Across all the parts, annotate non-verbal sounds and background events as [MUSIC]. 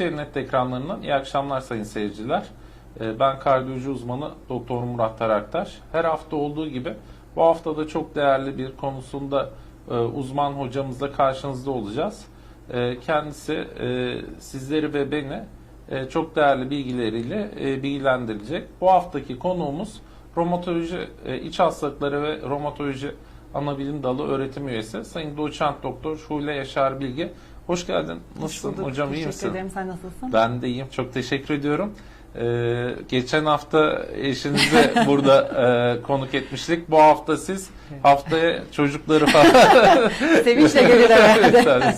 Eskişehir Net ekranlarından iyi akşamlar sayın seyirciler. Ee, Ben kardiyoloji uzmanı Doktor Murat Taraktaş. Her hafta olduğu gibi bu hafta da çok değerli bir konusunda e, uzman hocamızla karşınızda olacağız. E, Kendisi e, sizleri ve beni e, çok değerli bilgileriyle bilgilendirecek. Bu haftaki konuğumuz romatoloji, iç hastalıkları ve romatoloji anabilim dalı öğretim üyesi Sayın Doçent Doktor Şule Yaşar Bilge. Hoş geldin. Nasılsın bulduk. hocam iyi Teşekkür misin? ederim. Sen nasılsın? Ben de iyiyim. Çok teşekkür ediyorum. Ee, geçen hafta eşinizi [LAUGHS] burada e, konuk etmiştik. Bu hafta siz haftaya çocukları falan [LAUGHS] Sevinçle gelir [LAUGHS] herhalde.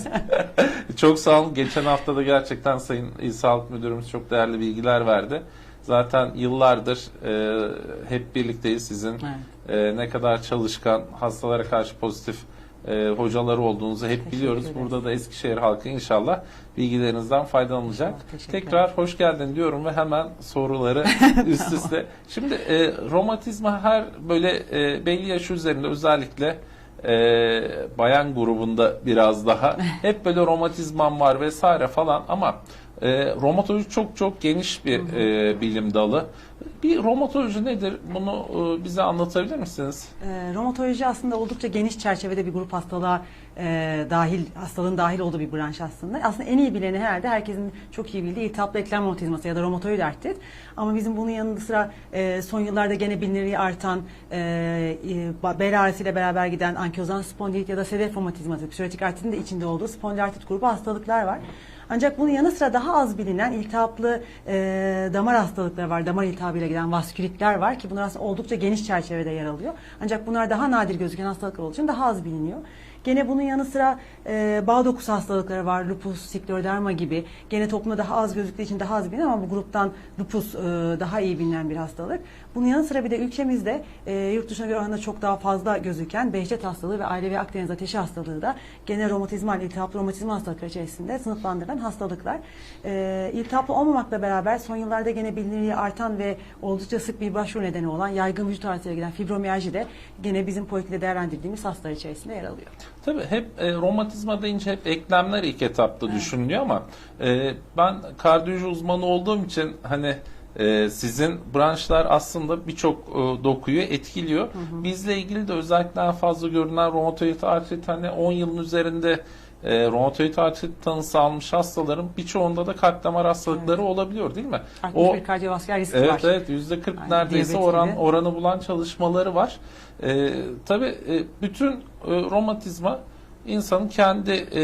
Çok sağ olun. Geçen hafta da gerçekten Sayın İl Sağlık Müdürümüz çok değerli bilgiler verdi. Zaten yıllardır e, hep birlikteyiz sizin Evet. e, ne kadar çalışkan, hastalara karşı pozitif e, hocaları olduğunuzu hep biliyoruz. Burada da Eskişehir halkı inşallah bilgilerinizden faydalanacak. Tekrar hoş geldin diyorum ve hemen soruları [LAUGHS] üst üste. Şimdi e, romatizma her böyle e, belli yaş üzerinde özellikle e, bayan grubunda biraz daha [LAUGHS] hep böyle romatizmam var vesaire falan ama e, romatoloji çok çok geniş bir e, bilim dalı. Bir romatoloji nedir? Bunu e, bize anlatabilir misiniz? E, romatoloji aslında oldukça geniş çerçevede bir grup hastalığa e, dahil, hastalığın dahil olduğu bir branş aslında. Aslında en iyi bileni herhalde herkesin çok iyi bildiği iltihaplı eklem romatizması ya da romatoid artrit. Ama bizim bunun yanı sıra e, son yıllarda gene bilinirliği artan e, e, bel ağrısıyla beraber giden ankilozan spondilit ya da sedef romatizması, psoriatik artritin de içinde olduğu spondilartrit grubu hastalıklar var. Ancak bunun yanı sıra daha az bilinen iltihaplı e, damar hastalıkları var. Damar iltihabıyla giden vaskülitler var ki bunlar aslında oldukça geniş çerçevede yer alıyor. Ancak bunlar daha nadir gözüken hastalıklar olduğu için daha az biliniyor. Gene bunun yanı sıra e, bağ dokusu hastalıkları var. Lupus, skleroderma gibi. Gene toplumda daha az gözüktüğü için daha az bilinen ama bu gruptan lupus e, daha iyi bilinen bir hastalık. Bunun yanı sıra bir de ülkemizde e, yurt dışına göre oranında çok daha fazla gözüken Behçet hastalığı ve ailevi Akdeniz ateşi hastalığı da gene romatizmal, iltihaplı romatizma hastalıkları içerisinde sınıflandırılan hastalıklar. E, iltihaplı olmamakla beraber son yıllarda gene bilinirliği artan ve oldukça sık bir başvuru nedeni olan yaygın vücut ağrısıyla giden fibromiyalji de gene bizim politikte değerlendirdiğimiz hastalar içerisinde yer alıyor. Tabii hep e, romatizma deyince hep eklemler ilk etapta düşünülüyor ama e, ben kardiyoloji uzmanı olduğum için hani e, sizin branşlar aslında birçok e, dokuyu etkiliyor. Bizle ilgili de özellikle en fazla görünen romatoid artrit hani 10 yılın üzerinde e, romatoid artrit tanısı almış hastaların birçoğunda da kalp damar hastalıkları olabiliyor değil mi? Artmış bir kardiyovasküler riski Evet var. evet yüzde 40 Aynen, neredeyse oran gibi. oranı bulan çalışmaları var. Ee, tabii e, bütün e, romatizma insanın kendi e,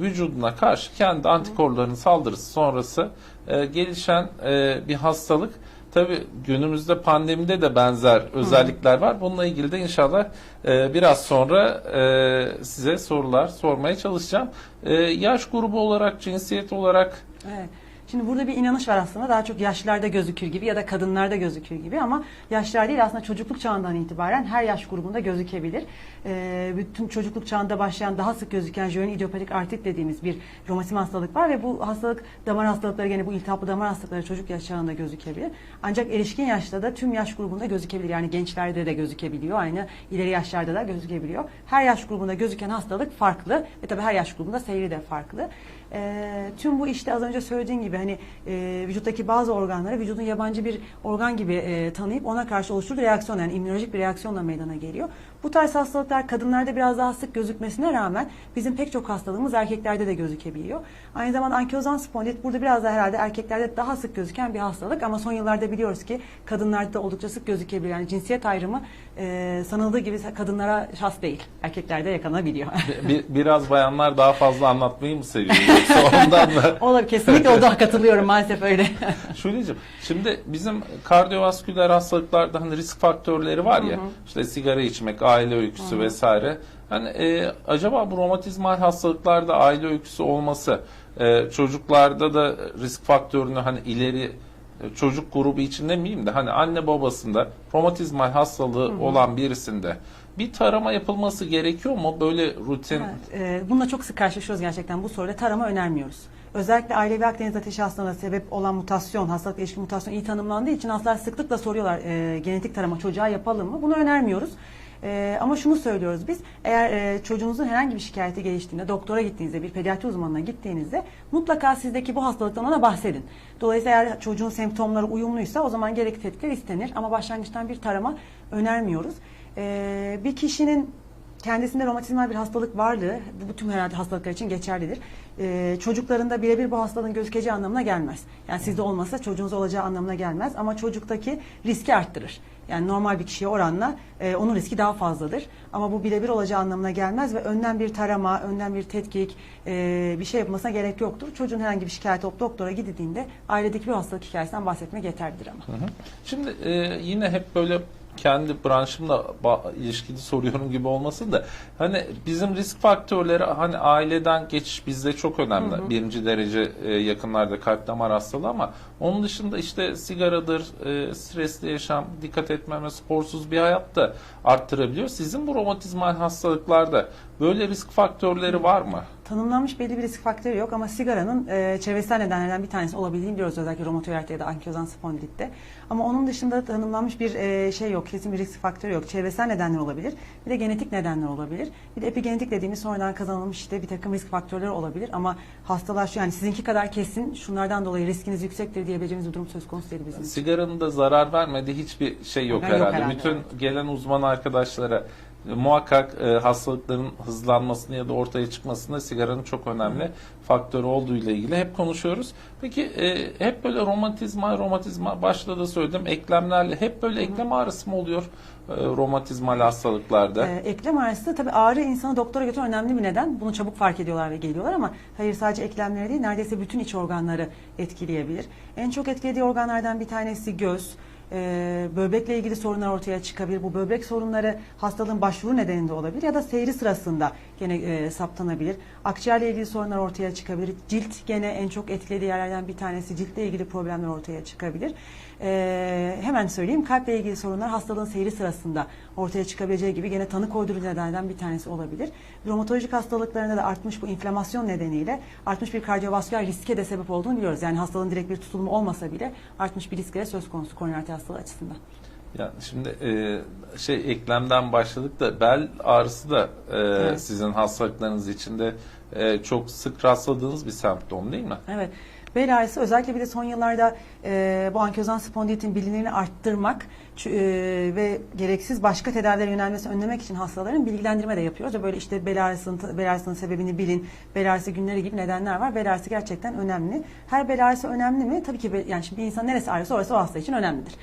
vücuduna karşı kendi antikorlarının saldırısı sonrası e, gelişen e, bir hastalık. Tabii günümüzde pandemide de benzer özellikler var. Bununla ilgili de inşallah e, biraz sonra e, size sorular sormaya çalışacağım. E, yaş grubu olarak, cinsiyet olarak Evet. Şimdi burada bir inanış var aslında daha çok yaşlarda gözükür gibi ya da kadınlarda gözükür gibi ama yaşlar değil aslında çocukluk çağından itibaren her yaş grubunda gözükebilir. Ee, bütün çocukluk çağında başlayan daha sık gözüken jöön idiopatik artrit dediğimiz bir romatizma hastalık var ve bu hastalık damar hastalıkları gene bu iltihaplı damar hastalıkları çocuk yaş çağında gözükebilir. Ancak erişkin yaşta da tüm yaş grubunda gözükebilir. Yani gençlerde de gözükebiliyor. Aynı ileri yaşlarda da gözükebiliyor. Her yaş grubunda gözüken hastalık farklı ve tabii her yaş grubunda seyri de farklı. Ee, tüm bu işte az önce söylediğim gibi hani e, vücuttaki bazı organları vücudun yabancı bir organ gibi e, tanıyıp ona karşı oluşturduğu reaksiyon yani immünolojik bir reaksiyonla meydana geliyor. Bu tarz hastalıklar kadınlarda biraz daha sık gözükmesine rağmen bizim pek çok hastalığımız erkeklerde de gözükebiliyor. Aynı zamanda ankilozan spondilit burada biraz daha herhalde erkeklerde daha sık gözüken bir hastalık ama son yıllarda biliyoruz ki kadınlarda da oldukça sık gözükebiliyor. Yani cinsiyet ayrımı e, sanıldığı gibi kadınlara has değil. Erkeklerde yakalanabiliyor. Bir, biraz bayanlar daha fazla anlatmayı mı seviyor yoksa ondan mı? [LAUGHS] Olabilir kesinlikle o da katılıyorum maalesef öyle. [LAUGHS] Şuleciğim, şimdi bizim kardiyovasküler hastalıklarda hani risk faktörleri var ya, işte sigara içmek, aile öyküsü vesaire. Hani e, acaba bu romatizmal hastalıklarda aile öyküsü olması e, çocuklarda da risk faktörünü hani ileri e, çocuk grubu için demeyeyim de hani anne babasında romatizmal hastalığı olan birisinde bir tarama yapılması gerekiyor mu? Böyle rutin Evet, e, bununla çok sık karşılaşıyoruz gerçekten. Bu soruyla tarama önermiyoruz. Özellikle ailevi Akdeniz ateşi hastalığına sebep olan mutasyon, hastalıkla ilişkin mutasyon iyi tanımlandığı için hastalar sıklıkla soruyorlar e, genetik tarama çocuğa yapalım mı? Bunu önermiyoruz. E, ama şunu söylüyoruz biz, eğer e, çocuğunuzun herhangi bir şikayeti geliştiğinde, doktora gittiğinizde, bir pediatri uzmanına gittiğinizde mutlaka sizdeki bu hastalıktan ona bahsedin. Dolayısıyla eğer çocuğun semptomları uyumluysa o zaman gerekli tetkikler istenir ama başlangıçtan bir tarama önermiyoruz. E, bir kişinin kendisinde romatizmal bir hastalık varlığı, bu bütün herhalde hastalıklar için geçerlidir. Ee, çocuklarında birebir bu hastalığın gözükeceği anlamına gelmez. Yani sizde olmasa çocuğunuz olacağı anlamına gelmez ama çocuktaki riski arttırır. Yani normal bir kişiye oranla e, onun riski daha fazladır. Ama bu birebir olacağı anlamına gelmez ve önden bir tarama, önden bir tetkik, e, bir şey yapmasına gerek yoktur. Çocuğun herhangi bir şikayeti olup doktora gidildiğinde ailedeki bir hastalık hikayesinden bahsetmek yeterlidir ama. Hı hı. Şimdi e, yine hep böyle kendi branşımla ilişkili soruyorum gibi olmasın da hani bizim risk faktörleri hani aileden geçiş bizde çok önemli. Birinci derece e, yakınlarda kalp damar hastalığı ama onun dışında işte sigaradır, e, stresli yaşam, dikkat etmeme, sporsuz bir hayat da arttırabiliyor. Sizin bu romatizmal hastalıklarda böyle risk faktörleri var mı? Tanımlanmış belli bir risk faktörü yok ama sigaranın e, çevresel nedenlerden bir tanesi olabildiğini biliyoruz özellikle romatoid ya da ankilozan spondilitte. Ama onun dışında tanımlanmış bir e, şey yok, kesin bir risk faktörü yok. Çevresel nedenler olabilir, bir de genetik nedenler olabilir. Bir de epigenetik dediğimiz sonradan kazanılmış işte bir takım risk faktörleri olabilir ama hastalar şu yani sizinki kadar kesin şunlardan dolayı riskiniz yüksektir diyebileceğimiz bir durum söz konusu değil bizim için. Sigaranın da zarar vermediği hiçbir şey yok Yok herhalde. herhalde, Bütün evet. gelen uzman arkadaşlara muhakkak e, hastalıkların hızlanmasını ya da ortaya çıkmasında sigaranın çok önemli faktörü olduğu ile ilgili hep konuşuyoruz. Peki e, hep böyle romatizma romatizma başta da söyledim eklemlerle hep böyle eklem ağrısı mı oluyor e, romatizmal hastalıklarda? Ee, eklem ağrısı tabii ağrı insanı doktora götüren önemli bir neden. Bunu çabuk fark ediyorlar ve geliyorlar ama hayır sadece eklemleri değil neredeyse bütün iç organları etkileyebilir. En çok etkilediği organlardan bir tanesi göz. Ee, böbrekle ilgili sorunlar ortaya çıkabilir. Bu böbrek sorunları hastalığın başvuru nedeninde olabilir ya da seyri sırasında gene e, saptanabilir. Akciğerle ilgili sorunlar ortaya çıkabilir. Cilt gene en çok etkilediği yerlerden bir tanesi. Ciltle ilgili problemler ortaya çıkabilir. Ee, hemen söyleyeyim kalple ilgili sorunlar hastalığın seyri sırasında ortaya çıkabileceği gibi gene tanı koydurucu nedenlerden bir tanesi olabilir. Romatolojik hastalıklarında da artmış bu inflamasyon nedeniyle artmış bir kardiyovasküler riske de sebep olduğunu biliyoruz. Yani hastalığın direkt bir tutulumu olmasa bile artmış bir riske söz konusu koroner hastalığı açısından. Ya şimdi e, şey eklemden başladık da bel ağrısı da e, Evet. sizin hastalıklarınız içinde e, çok sık rastladığınız bir semptom değil mi? Evet. Ağrısı özellikle bir de son yıllarda e, bu ankilozan spondilitin bilinimini arttırmak e, ve gereksiz başka tedavilere yönelmesini önlemek için hastaların bilgilendirme de yapıyoruz. Ve Böyle işte bel ağrısının, bel ağrısının sebebini bilin, bel ağrısı günleri gibi nedenler var. Bel ağrısı gerçekten önemli. Her bel ağrısı önemli mi? Tabii ki yani şimdi bir insan neresi ağrıyorsa orası o hasta için önemlidir.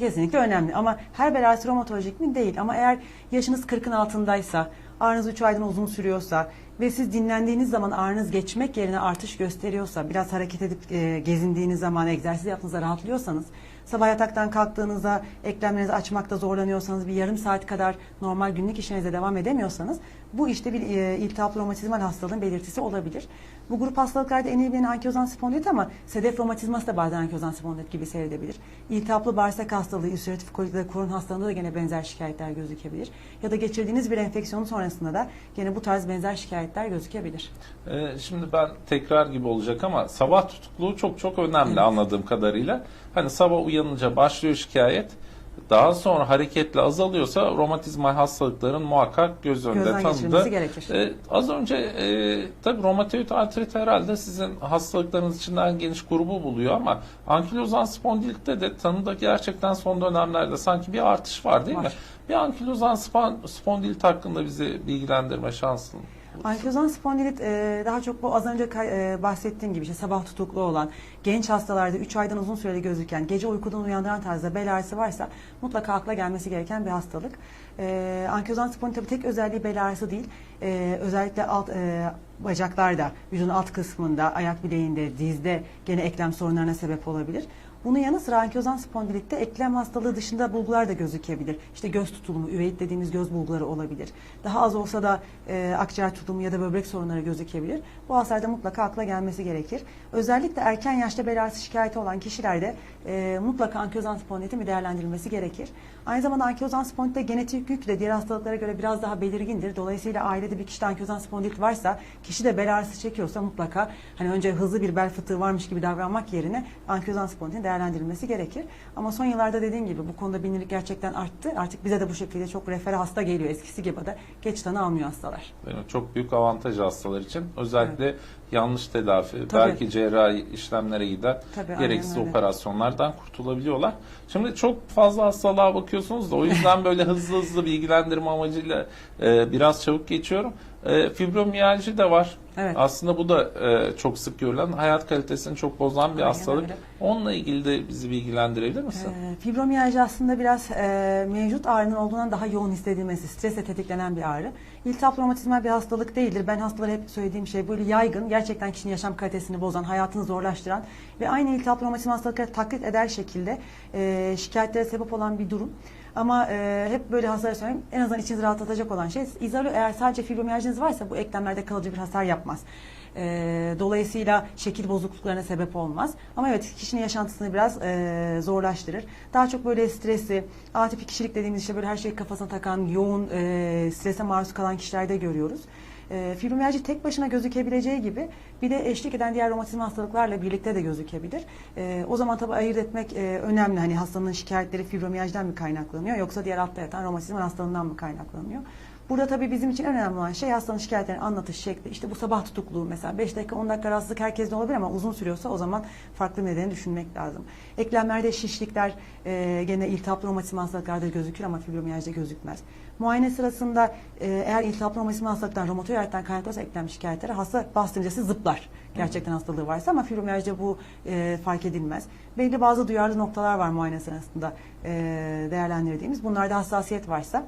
Kesinlikle önemli ama her bel ağrısı romatolojik mi? Değil. Ama eğer yaşınız 40'ın altındaysa, ağrınız 3 aydan uzun sürüyorsa ve siz dinlendiğiniz zaman ağrınız geçmek yerine artış gösteriyorsa, biraz hareket edip e, gezindiğiniz zaman, egzersiz yaptığınızda rahatlıyorsanız, sabah yataktan kalktığınızda eklemlerinizi açmakta zorlanıyorsanız, bir yarım saat kadar normal günlük işinize devam edemiyorsanız, bu işte bir e, iltihaplı romatizmal hastalığın belirtisi olabilir. Bu grup hastalıklarda en iyi bilinen ankilozan spondilit ama sedef romatizması da bazen ankilozan spondilit gibi seyredebilir. İltihaplı bağırsak hastalığı, ülseratif kolit ve Crohn hastalığında da gene benzer şikayetler gözükebilir. Ya da geçirdiğiniz bir enfeksiyonun sonrasında da gene bu tarz benzer şikayetler gözükebilir. Ee, şimdi ben tekrar gibi olacak ama sabah tutukluğu çok çok önemli Evet. anladığım kadarıyla. Hani sabah uyanınca başlıyor şikayet. Daha sonra hareketle azalıyorsa romatizmal hastalıkların muhakkak göz önünde Gözden geçirilmesi tanıdığı. gerekir. Ee, az önce e, tabii romatoid artrit herhalde sizin hastalıklarınız içinden en geniş grubu buluyor ama ankilozan spondilitte de tanıda gerçekten son dönemlerde sanki bir artış var değil mi? Var. Bir ankilozan spon- spondilit hakkında bizi bilgilendirme şansın. Ankilozan spondilit e, daha çok bu az önce kay- e, bahsettiğim gibi işte sabah tutuklu olan, genç hastalarda 3 aydan uzun süreli gözüken, gece uykudan uyandıran tarzda bel ağrısı varsa mutlaka akla gelmesi gereken bir hastalık. E, ankilozan spondilit tabii tek özelliği bel ağrısı değil. E, özellikle alt e, bacaklarda, vücudun alt kısmında, ayak bileğinde, dizde gene eklem sorunlarına sebep olabilir. Bunun yanı sıra ankilozan spondilitte eklem hastalığı dışında bulgular da gözükebilir. İşte göz tutulumu, üveit dediğimiz göz bulguları olabilir. Daha az olsa da e, akciğer tutulumu ya da böbrek sorunları gözükebilir. Bu hastalarda mutlaka akla gelmesi gerekir. Özellikle erken yaşta bel ağrısı şikayeti olan kişilerde e, mutlaka ankilozan spondilitin bir değerlendirilmesi gerekir. Aynı zamanda ankilozan spondilit de genetik yük de diğer hastalıklara göre biraz daha belirgindir. Dolayısıyla ailede bir kişide ankilozan spondilit varsa, kişi de bel ağrısı çekiyorsa mutlaka hani önce hızlı bir bel fıtığı varmış gibi davranmak yerine ankilozan spondilitin değerlendirilmesi gerekir. Ama son yıllarda dediğim gibi bu konuda bilinirlik gerçekten arttı. Artık bize de bu şekilde çok refer hasta geliyor eskisi gibi de geç tanı almıyor hastalar. Mi? Çok büyük avantaj hastalar için. Özellikle yanlış tedavi, Tabii. belki cerrahi işlemlere gider. Tabii, gereksiz operasyonlardan kurtulabiliyorlar. Şimdi çok fazla hastalığa bakıyorsunuz da o yüzden böyle hızlı hızlı bilgilendirme amacıyla e, biraz çabuk geçiyorum. E, fibromiyalji de var. Evet. Aslında bu da e, çok sık görülen, hayat kalitesini çok bozan bir Aynen hastalık. öyle. Onunla ilgili de bizi bilgilendirebilir misin? Ee, fibromiyalji aslında biraz e, mevcut ağrının olduğundan daha yoğun hissedilmesi, stresle tetiklenen bir ağrı. İltihap romatizmal bir hastalık değildir. Ben hastalara hep söylediğim şey böyle yaygın, gerçekten kişinin yaşam kalitesini bozan, hayatını zorlaştıran ve aynı iltihap romatizmal hastalıkları taklit eder şekilde e, şikayetlere sebep olan bir durum. Ama e, hep böyle hastalara söyleyeyim, en azından içinizi rahatlatacak olan şey, izole eğer sadece fibromiyajiniz varsa bu eklemlerde kalıcı bir hasar yapmaz. E, dolayısıyla şekil bozukluklarına sebep olmaz. Ama evet kişinin yaşantısını biraz e, zorlaştırır. Daha çok böyle stresi, atipik kişilik dediğimiz işte böyle her şeyi kafasına takan, yoğun e, strese maruz kalan kişilerde görüyoruz. E, fibromiyalji tek başına gözükebileceği gibi bir de eşlik eden diğer romatizma hastalıklarla birlikte de gözükebilir. E, o zaman tabii ayırt etmek e, önemli. Hani hastanın şikayetleri fibromiyajdan mı kaynaklanıyor yoksa diğer altta yatan romatizma hastalığından mı kaynaklanıyor? Burada tabii bizim için en önemli olan şey hastanın şikayetlerini anlatış şekli. İşte bu sabah tutukluğu mesela 5 dakika 10 dakika rahatsızlık herkeste olabilir ama uzun sürüyorsa o zaman farklı nedeni düşünmek lazım. Eklemlerde şişlikler e, gene iltihaplı romatizma hastalıklarda gözükür ama fibromiyajda gözükmez. Muayene sırasında e, eğer iltihaplı romatizma hastalıktan romatoloji hayattan kaynaklanırsa eklem şikayetleri hasta bastırıcısı zıplar. Gerçekten hastalığı varsa ama fibromiyajda bu e, fark edilmez. Belli bazı duyarlı noktalar var muayene sırasında e, değerlendirdiğimiz. Bunlarda hassasiyet varsa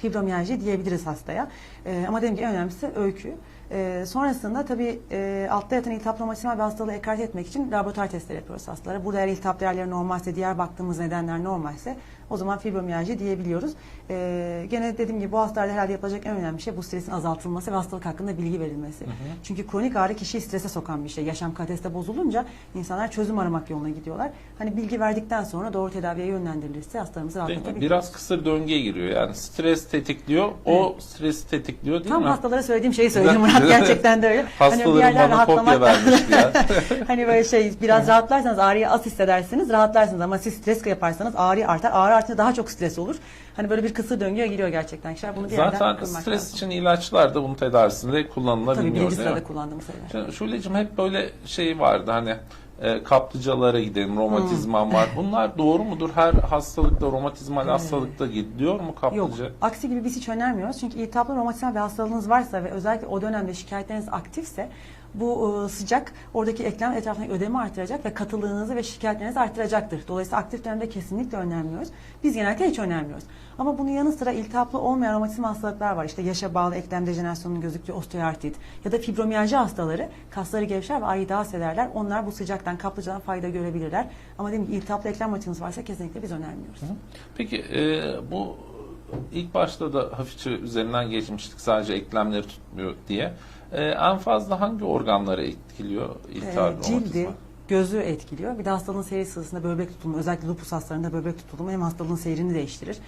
fibromiyalji diyebiliriz hastaya. Ee, ama dediğim gibi en önemlisi öykü. Ee, sonrasında tabii e, altta yatan iltihap romatizmal bir hastalığı ekart etmek için laboratuvar testleri yapıyoruz hastalara. Burada eğer iltihap değerleri normalse, diğer baktığımız nedenler normalse o zaman fibromiyalji diyebiliyoruz. Ee, gene dediğim gibi bu hastalarda herhalde yapılacak en önemli şey bu stresin azaltılması ve hastalık hakkında bilgi verilmesi. Çünkü kronik ağrı kişiyi strese sokan bir şey. Yaşam kalitesi de bozulunca insanlar çözüm aramak yoluna gidiyorlar. Hani bilgi verdikten sonra doğru tedaviye yönlendirilirse hastalarımızı rahatlatabiliriz. Biraz kısır döngüye giriyor. Yani stres tetikliyor, o stresi tetikliyor değil Tam mi? hastalara söylediğim şeyi söyledim Murat gerçekten de [LAUGHS] öyle. Hastalarım bir kopya rahatlamak- [LAUGHS] hani böyle şey biraz rahatlarsanız ağrıyı az hissedersiniz rahatlarsınız ama siz stres yaparsanız ağrı artar. Ağrı artınca daha çok stres olur. Hani böyle bir kısır döngüye giriyor gerçekten kişiler. Bunu bir Zaten stres lazım. için ilaçlar da bunun tedavisinde Tabii kullanılabiliyor birinci değil mi? sırada kullandığımız şeyler. Şule'cim hep böyle şey vardı hani e, kaplıcalara gidelim, romatizman Hmm. var. [LAUGHS] Bunlar doğru mudur? Her hastalıkta, romatizmal hastalıkta gidiyor mu Yok. kaplıca? Aksi gibi biz hiç önermiyoruz. Çünkü iltihaplı romatizmal bir hastalığınız varsa ve özellikle o dönemde şikayetleriniz aktifse bu e, sıcak oradaki eklem etrafındaki ödemi artıracak ve katılığınızı ve şikayetlerinizi artıracaktır. Dolayısıyla aktif dönemde kesinlikle önermiyoruz. Biz genellikle hiç önermiyoruz. Ama bunun yanı sıra iltihaplı olmayan romatizma hastalıklar var. İşte yaşa bağlı eklem dejenerasyonunun gözüktüğü osteoartrit ya da fibromiyalji hastaları kasları gevşer ve ağrıyı daha hissederler. Onlar bu sıcaktan kaplıcadan fayda görebilirler. Ama dediğim gibi iltihaplı eklem romatizması varsa kesinlikle biz önermiyoruz. Peki e, bu ilk başta da hafifçe üzerinden geçmiştik sadece eklemleri tutmuyor diye. E, en fazla hangi organları etkiliyor iltihap Ee, cildi, gözü etkiliyor. Bir de hastalığın seyri sırasında böbrek tutulumu, özellikle lupus hastalarında böbrek tutulumu hem hastalığın seyrini değiştirir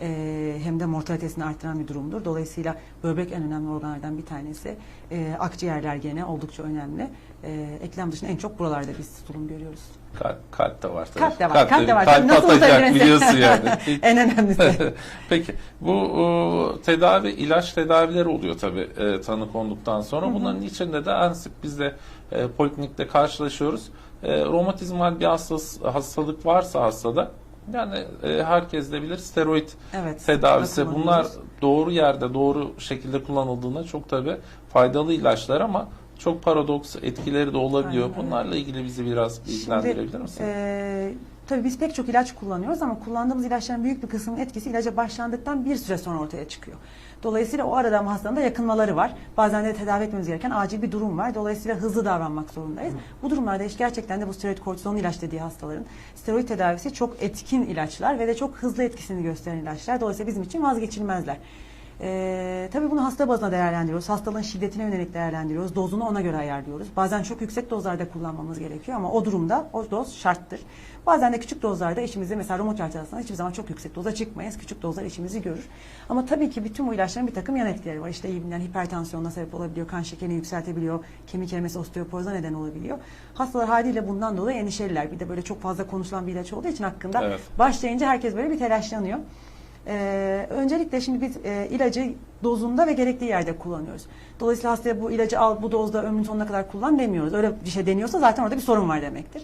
ee, hem de mortalitesini artıran bir durumdur. Dolayısıyla böbrek en önemli organlardan bir tanesi. Ee, akciğerler gene oldukça önemli. Ee, eklem dışında en çok buralarda biz tutulum görüyoruz. Kalp, kalp de var tabii. Kalp de var, kalp de var. Kalp Nasıl unutabiliriz? biliyorsun yani. [LAUGHS] en önemlisi. [LAUGHS] Peki bu e, tedavi ilaç tedavileri oluyor tabii e, tanı konduktan sonra. Bunların içinde de en sık biz de e, poliklinikte karşılaşıyoruz. E, romatizmal bir hastası, hastalık varsa hastada yani e, herkes de bilir steroid Evet. tedavisi bunlar doğru yerde doğru şekilde kullanıldığında çok tabii faydalı ilaçlar ama çok paradoks etkileri de olabiliyor. Aynen. Bunlarla ilgili bizi biraz bilgilendirebilir misin? e, tabii biz pek çok ilaç kullanıyoruz ama kullandığımız ilaçların büyük bir kısmının etkisi ilaca başlandıktan bir süre sonra ortaya çıkıyor. Dolayısıyla o arada hastanın da yakınmaları var. Bazen de tedavi etmemiz gereken acil bir durum var. Dolayısıyla hızlı davranmak zorundayız. Bu durumlarda işte gerçekten de bu steroid kortizon ilaç dediği hastaların steroid tedavisi çok etkin ilaçlar ve de çok hızlı etkisini gösteren ilaçlar. Dolayısıyla bizim için vazgeçilmezler. Ee, tabii bunu hasta bazına değerlendiriyoruz. Hastalığın şiddetine yönelik değerlendiriyoruz. Dozunu ona göre ayarlıyoruz. Bazen çok yüksek dozlarda kullanmamız gerekiyor ama o durumda o doz şarttır. Bazen de küçük dozlarda işimizi mesela romoterapi hastasında hiçbir zaman çok yüksek doza çıkmayız. Küçük dozlar işimizi görür. Ama tabii ki bütün bu ilaçların bir takım yan etkileri var. İşte iyi bilinen hipertansiyonuna sebep olabiliyor, kan şekerini yükseltebiliyor, kemik erimesi osteoporoza neden olabiliyor. Hastalar haliyle bundan dolayı endişeliler. Bir de böyle çok fazla konuşulan bir ilaç olduğu için hakkında Evet. başlayınca herkes böyle bir telaşlanıyor. Ee, öncelikle şimdi biz e, ilacı dozunda ve gerektiği yerde kullanıyoruz. Dolayısıyla hastaya bu ilacı al bu dozda ömrün sonuna kadar kullan demiyoruz. Öyle bir şey deniyorsa zaten orada bir sorun var demektir.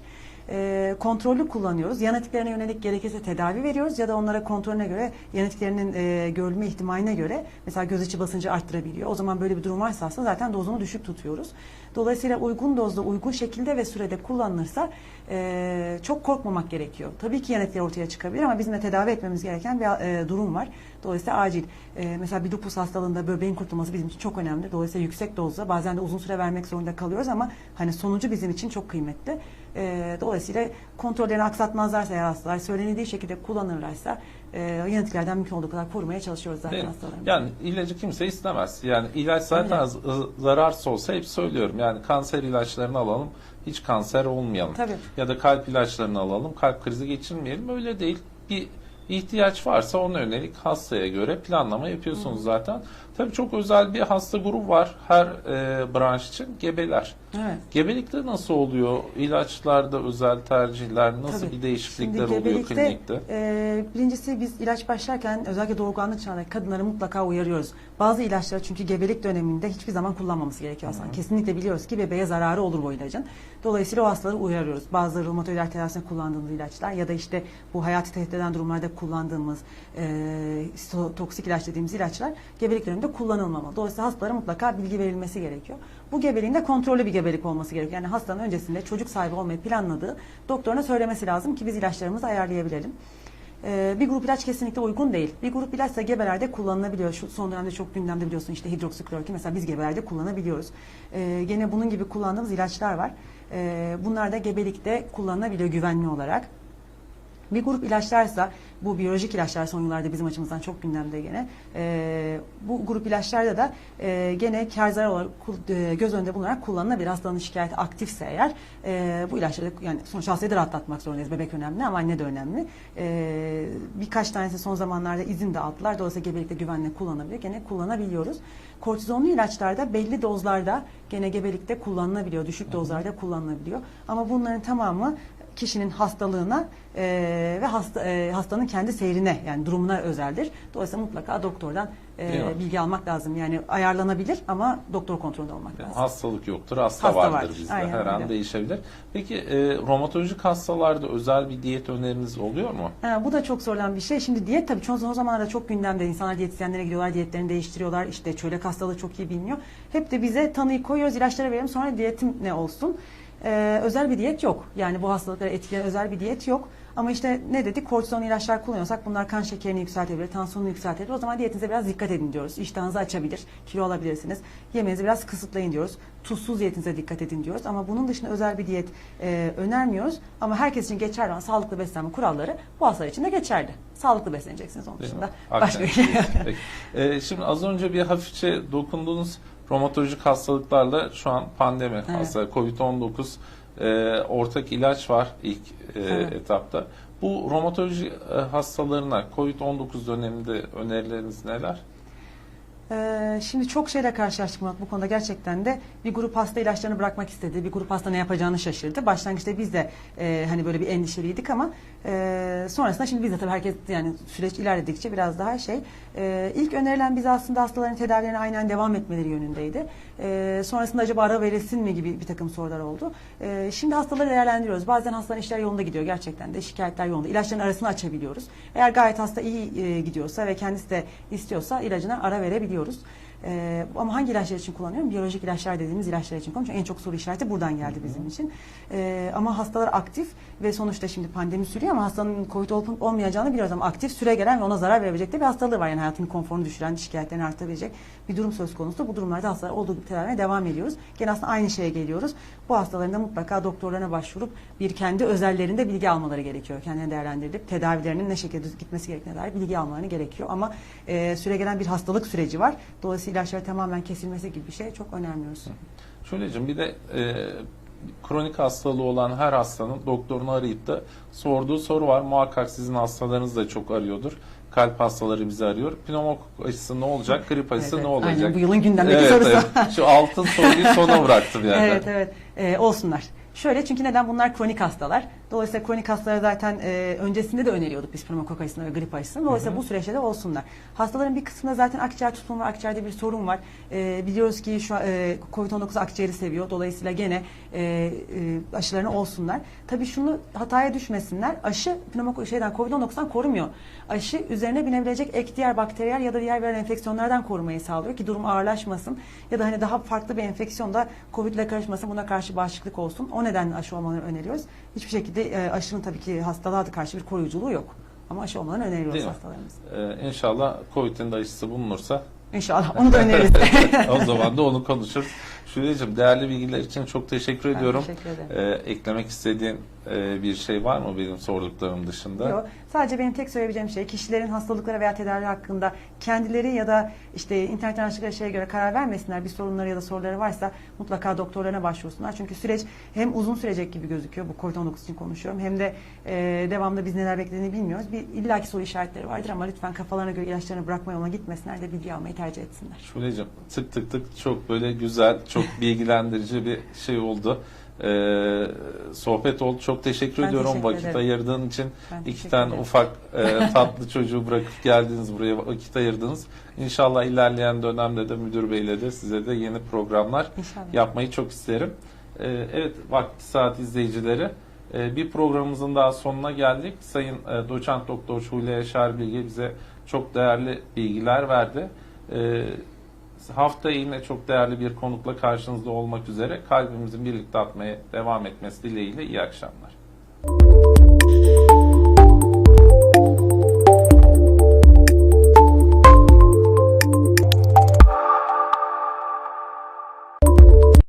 Ee, kontrollü kullanıyoruz. Yan etkilerine yönelik gerekirse tedavi veriyoruz ya da onlara kontrolüne göre yan etkilerinin e, görülme ihtimaline göre mesela göz içi basıncı arttırabiliyor. O zaman böyle bir durum varsa aslında zaten dozunu düşük tutuyoruz. Dolayısıyla uygun dozda, uygun şekilde ve sürede kullanılırsa e, çok korkmamak gerekiyor. Tabii ki yan etkiler ortaya çıkabilir ama bizim de tedavi etmemiz gereken bir e, durum var. Dolayısıyla acil. E, mesela bir lupus hastalığında böbreğin kurtulması bizim için çok önemli. Dolayısıyla yüksek dozda bazen de uzun süre vermek zorunda kalıyoruz ama hani sonucu bizim için çok kıymetli. E, dolayısıyla kontrollerini aksatmazlarsa eğer hastalar söylenildiği şekilde kullanırlarsa e, yan etkilerden mümkün olduğu kadar korumaya çalışıyoruz zaten hastalarımızı. Yani ilacı kimse istemez. Yani ilaç zaten Öyle. z- zararsız olsa hep söylüyorum. Yani kanser ilaçlarını alalım, hiç kanser olmayalım. Tabii. Ya da kalp ilaçlarını alalım, kalp krizi geçirmeyelim. Öyle değil. Bir ihtiyaç varsa ona yönelik hastaya göre planlama yapıyorsunuz zaten. Tabii çok özel bir hasta grubu var her e, branş için. Gebeler. Evet. Gebelikte nasıl oluyor? İlaçlarda özel tercihler, nasıl Tabii. bir değişiklikler Şimdi oluyor gebelikte, klinikte? e, birincisi biz ilaç başlarken özellikle doğurganlık çağındaki kadınları mutlaka uyarıyoruz. Bazı ilaçları çünkü gebelik döneminde hiçbir zaman kullanmaması gerekiyor aslında. Kesinlikle biliyoruz ki bebeğe zararı olur bu ilacın. Dolayısıyla o hastaları uyarıyoruz. Bazı romatoid tedavisinde kullandığımız ilaçlar ya da işte bu hayatı tehdit eden durumlarda kullandığımız e, toksik ilaç dediğimiz ilaçlar gebelik döneminde kullanılmamalı. Dolayısıyla hastalara mutlaka bilgi verilmesi gerekiyor. Bu gebeliğin de kontrollü bir gebelik olması gerekiyor. Yani hastanın öncesinde çocuk sahibi olmayı planladığı doktoruna söylemesi lazım ki biz ilaçlarımızı ayarlayabilelim. Ee, bir grup ilaç kesinlikle uygun değil. Bir grup ilaç ise gebelerde kullanılabiliyor. Şu son dönemde çok gündemde biliyorsun işte hidroksiklorokin mesela biz gebelerde kullanabiliyoruz. Ee, gene bunun gibi kullandığımız ilaçlar var. Ee, bunlar da gebelikte kullanılabiliyor güvenli olarak. Bir grup ilaçlarsa bu biyolojik ilaçlar son yıllarda bizim açımızdan çok gündemde gene. Ee, bu grup ilaçlarda da e, gene kar zarar olarak e, göz önünde bulunarak kullanılabilir. Hastanın şikayeti aktifse eğer e, bu ilaçları yani sonuç hastayı da rahatlatmak zorundayız. Bebek önemli ama anne de önemli. E, birkaç tanesi son zamanlarda izin de aldılar. Dolayısıyla gebelikte güvenle kullanılabilir. Gene kullanabiliyoruz. Kortizonlu ilaçlarda belli dozlarda gene gebelikte kullanılabiliyor. Düşük dozlarda kullanılabiliyor. Ama bunların tamamı kişinin hastalığına e, ve hasta, e, hastanın kendi seyrine yani durumuna özeldir. Dolayısıyla mutlaka doktordan e, bilgi almak lazım. Yani ayarlanabilir ama doktor kontrolünde olmak Yani lazım. hastalık yoktur, hasta, Hasta vardır, vardır. bizde. Aynen Her an öyle. değişebilir. Peki e, romatolojik hastalarda özel bir diyet öneriniz oluyor mu? Ha, bu da çok sorulan bir şey. Şimdi diyet tabii çoğu o zamanlarda çok gündemde. İnsanlar diyetisyenlere gidiyorlar, diyetlerini değiştiriyorlar. İşte çölyak hastalığı çok iyi biliniyor. Hep de bize tanıyı koyuyoruz, ilaçları verelim sonra diyetim ne olsun? Ee, özel bir diyet yok. Yani bu hastalıkları etkileyen özel bir diyet yok. Ama işte ne dedik? Kortizon ilaçlar kullanıyorsak bunlar kan şekerini yükseltebilir, tansiyonunu yükseltebilir. O zaman diyetinize biraz dikkat edin diyoruz. İştahınızı açabilir, kilo alabilirsiniz. Yemeğinizi biraz kısıtlayın diyoruz. Tuzsuz diyetinize dikkat edin diyoruz. Ama bunun dışında özel bir diyet e, önermiyoruz. Ama herkes için geçerli olan sağlıklı beslenme kuralları bu hastalar için de geçerli. Sağlıklı besleneceksiniz onun Değil dışında. Başka bir şey. Peki. E, şimdi az önce bir hafifçe dokunduğunuz romatolojik hastalıklarla şu an pandemi hastalığı COVID-19 e, ortak ilaç var ilk e, Evet. etapta. Bu romatoloji e, hastalarına COVID-19 döneminde önerileriniz neler? Ee, şimdi çok şeyle karşılaştık Murat bu konuda gerçekten de bir grup hasta ilaçlarını bırakmak istedi. Bir grup hasta ne yapacağını şaşırdı. Başlangıçta biz de e, hani böyle bir endişeliydik ama e, sonrasında şimdi biz de tabii herkes yani süreç ilerledikçe biraz daha şey. E, ilk önerilen bize aslında hastaların tedavilerine aynen devam etmeleri yönündeydi. E, sonrasında acaba ara verilsin mi gibi bir takım sorular oldu. E, şimdi hastaları değerlendiriyoruz. Bazen hastaların işler yolunda gidiyor gerçekten de şikayetler yolunda. İlaçların arasını açabiliyoruz. Eğer gayet hasta iyi e, gidiyorsa ve kendisi de istiyorsa ilacına ara verebiliyoruz. E, ama hangi ilaçlar için kullanıyorum? Biyolojik ilaçlar dediğimiz ilaçlar için kullanıyorum. Çünkü en çok soru işareti buradan geldi bizim için. E, ama hastalar aktif ve sonuçta şimdi pandemi sürüyor ama hastanın COVID olup olmayacağını biliyoruz ama aktif süre gelen ve ona zarar verebilecek de bir hastalığı var. Yani hayatının konforunu düşüren, şikayetlerini artabilecek bir durum söz konusu. Bu durumlarda hastalar olduğu gibi tedaviye devam ediyoruz. Gene aslında aynı şeye geliyoruz. Bu hastaların da mutlaka doktorlarına başvurup bir kendi özellerinde bilgi almaları gerekiyor. Kendine değerlendirilip tedavilerinin ne şekilde gitmesi gerektiğine dair bilgi almaları gerekiyor. Ama e, süre gelen bir hastalık süreci var. Dolayısıyla ilaçları tamamen kesilmesi gibi bir şey çok önermiyoruz. Şöyleciğim bir de e, kronik hastalığı olan her hastanın doktorunu arayıp da sorduğu soru var. Muhakkak sizin hastalarınız da çok arıyordur. Kalp hastaları bizi arıyor. Pneumokok aşısı ne olacak? Grip aşısı Evet, ne olacak? Aynen, bu yılın gündemdeki evet, sorusu. evet. Şu altın soruyu sona bıraktım yani. [LAUGHS] Evet evet Ee, olsunlar. Şöyle çünkü neden bunlar kronik hastalar. Dolayısıyla kronik hastalara zaten e, öncesinde de öneriyorduk biz pneumokok aşısını ve grip aşısını. Dolayısıyla bu süreçte de olsunlar. Hastaların bir kısmında zaten akciğer tutulumu var, akciğerde bir sorun var. E, biliyoruz ki şu e, COVID-19 akciğeri seviyor. Dolayısıyla gene e, e, aşılarını olsunlar. Tabii şunu hataya düşmesinler. Aşı pneumokok şeyden COVID-19'dan korumuyor. Aşı üzerine binebilecek ek diğer bakteriyel ya da diğer viral enfeksiyonlardan korumayı sağlıyor ki durum ağırlaşmasın ya da hani daha farklı bir enfeksiyon da COVID ile karışmasın buna karşı bağışıklık olsun. O nedenle aşı olmalarını öneriyoruz. Hiçbir şekilde e, aşının tabii ki hastalığa da karşı bir koruyuculuğu yok. Ama aşı olmalarını öneriyoruz Değil mi? hastalarımız. Ee, inşallah COVID'in de aşısı bulunursa İnşallah onu da öneririz. [LAUGHS] o zaman da onu konuşuruz. Şule'cim değerli bilgiler için çok teşekkür Ben ediyorum. teşekkür ederim. Ee, eklemek istediğin e, bir şey var mı benim sorduklarım dışında? Yok. Sadece benim tek söyleyebileceğim şey kişilerin hastalıkları veya tedavi hakkında kendileri ya da işte internetten araştırdıkları şeye göre karar vermesinler. Bir sorunları ya da soruları varsa mutlaka doktorlarına başvursunlar. Çünkü süreç hem uzun sürecek gibi gözüküyor. Bu COVID-19 için konuşuyorum. Hem de e, devamlı biz neler beklediğini bilmiyoruz. Bir illaki soru işaretleri vardır ama lütfen kafalarına göre ilaçlarını bırakma yoluna gitmesinler de bilgi almayı tercih etsinler. Şule'cim tık tık tık çok böyle güzel, çok [LAUGHS] bilgilendirici bir şey oldu. Ee, sohbet oldu. Çok teşekkür Ben ediyorum teşekkür vakit ederim. ayırdığın için. Ben İki tane ederim. ufak e, [LAUGHS] tatlı çocuğu bırakıp geldiniz buraya vakit ayırdınız. İnşallah ilerleyen dönemde de müdür beyle de size de yeni programlar İnşallah. yapmayı çok isterim. Ee, evet vakti saat izleyicileri e, bir programımızın daha sonuna geldik. Sayın e, Doçent Doktor Şule Yaşar Bilge bize çok değerli bilgiler verdi ederiz. Hafta yine çok değerli bir konukla karşınızda olmak üzere kalbimizin birlikte atmaya devam etmesi dileğiyle iyi akşamlar.